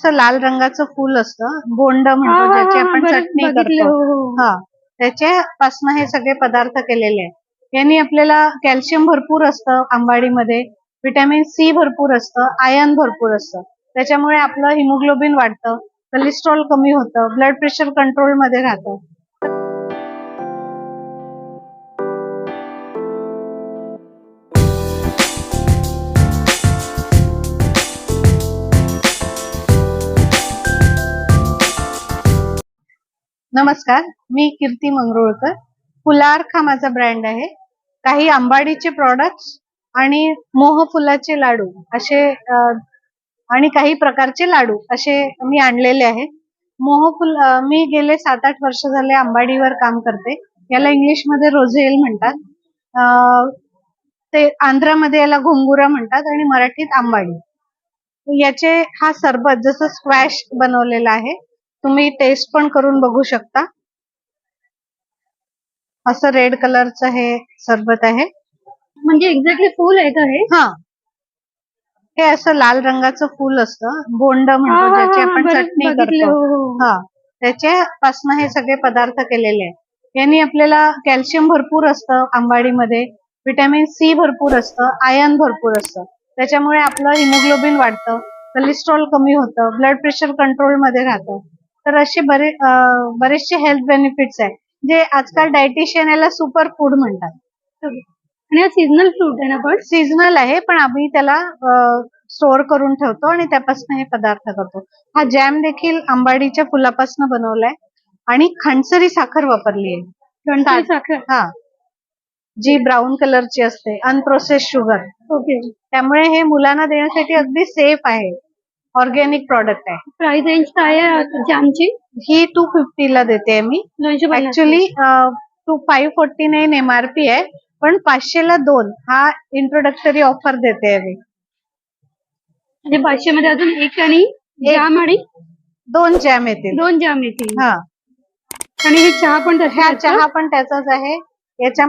असं लाल रंगाचं फुल असतं. बोंड म्हणतो ज्याची हा, आपण चटणी करतो. हो, हो. हा त्याच्यापासनं हे सगळे पदार्थ केलेले आहे यांनी आपल्याला कॅल्शियम भरपूर असतं आंबाडीमध्ये व्हिटॅमिन सी भरपूर असतं आयर्न भरपूर असतं. त्याच्यामुळे आपलं हिमोग्लोबिन वाढतं कोलेस्ट्रॉल कमी होतं ब्लड प्रेशर कंट्रोलमध्ये राहतं. नमस्कार मी कीर्ती मंगरुळकर. फुलार्क हा माझा ब्रँड आहे. काही आंबाडीचे प्रॉडक्ट्स आणि मोहफुलाचे लाडू असे आणि काही प्रकारचे लाडू असे मी आणलेले आहे. मोहफुल मी गेले सात आठ वर्ष झाले आंबाडीवर काम करते. याला इंग्लिशमध्ये रोझेल म्हणतात. ते आंध्रामध्ये याला घुंगुरा म्हणतात आणि मराठीत आंबाडी. याचे हा सरबत जसं स्क्वॅश बनवलेला आहे तुम्ही टेस्ट पण करून बघू शकता. असं रेड कलरचं हे सरबत आहे. म्हणजे एक्झॅक्टली फुल आहे का हे? हा. हे असं लाल रंगाचं फुल असतं. बोंड म्हणतो ज्याची आपण चटणी करतो. हो, हो. हा. त्याच्यापासनं हे सगळे पदार्थ केलेले आहे यांनी आपल्याला कॅल्शियम भरपूर असतं आंबाडीमध्ये. व्हिटॅमिन सी भरपूर असतं. आयर्न भरपूर असतं. त्याच्यामुळे आपलं हिमोग्लोबिन वाढतं. कोलेस्ट्रॉल कमी होतं. ब्लड प्रेशर कंट्रोलमध्ये राहतं. तर असे बरे बरेचसे हेल्थ बेनिफिट्स आहे जे आजकाल डायटिशियन याला सुपर फूड म्हणतात. आणि हा सीझनल फ्रूट आहे ना पण? सीझनल आहे पण आम्ही त्याला स्टोअर करून ठेवतो आणि त्यापासून हे पदार्थ करतो. हा जॅम देखील आंबाडीच्या फुलापासून बनवलाय. आणि खणसरी साखर वापरली आहे. साखर? हा. जी ब्राऊन कलरची असते अनप्रोसेस शुगर ओके त्यामुळे हे मुलांना देण्यासाठी अगदी सेफ आहे. ऑर्गॅनिक प्रॉडक्ट आहे. प्राइस रेंज काय आहे जॅमची ही टू ला देते मी. दोनशे actually two five forty nine MRP आहे पण पाचशेला दोन. हा इंट्रोडक्टरी ऑफर देते मी. म्हणजे पाचशे मध्ये अजून एक आणि जाम आणि दोन जॅम येतील. दोन जाम येतील. हा. आणि हे चहा पण हा चहा पण त्याचाच आहे. याच्या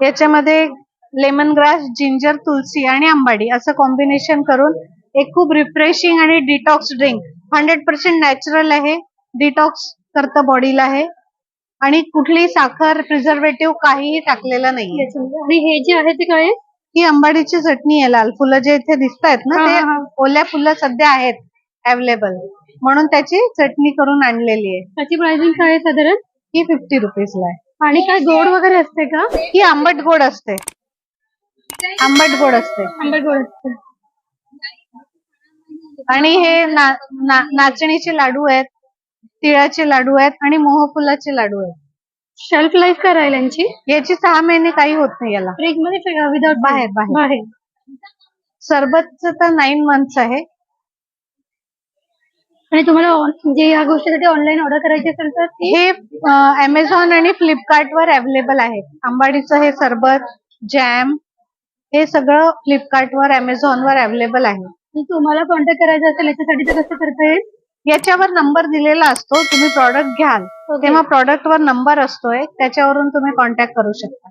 याच्यामध्ये लेमन ग्रास जिंजर तुलसी आणि आंबाडी असं कॉम्बिनेशन करून एक खूप रिफ्रेशिंग आणि detox drink hundred percent natural आहे. डिटॉक्स करतं बॉडीला आहे आणि कुठली साखर प्रिझर्वेटिव्ह काहीही टाकलेलं नाहीये. आणि हे जे आहे ते काय? ही आंबाडीची चटणी आहे लाल. फुलं जे इथे दिसत आहेत ना ते. ओल्या फुलं सध्या आहेत अवेलेबल म्हणून त्याची चटणी करून आणलेली आहे. त्याची प्राइसिंग काय आहे साधारण? ही फिफ्टी रुपीजला आहे. आणि काय गोड वगैरे असते का? ही आंबट गोड असते. आंबट गोड असते. आंबट गोड असते. आणि हे ना, ना, नाचणीचे लाडू आहेत तिळाचे लाडू आहेत आणि मोहफुलाचे लाडू आहेत. शेल्फ लाईफ काय राहील यांची? याची सहा महिने काही होत नाही याला. फ्रीजमध्ये विदाउट बाहेर, बाहेर. बाहेर. सरबतचं तर नाईन मंथ्स आहे. आणि तुम्हाला ऑन- म्हणजे या गोष्टीसाठी ऑनलाईन ऑर्डर करायची असेल तर? हे अमेझॉन आणि फ्लिपकार्ट वर अवेलेबल आहे. आंबाडीचं हे सरबत जॅम हे सगळं फ्लिपकार्ट वर अमेझॉन वर अवेलेबल आहे. तुम्हाला कॉन्टॅक्ट करायचा असेल याच्यासाठी तर कसं करता येईल? याच्यावर नंबर दिलेला असतो तुम्ही प्रॉडक्ट घ्याल. तेव्हा प्रॉडक्ट वर नंबर असतोय त्याच्यावरून तुम्ही कॉन्टॅक्ट करू शकता.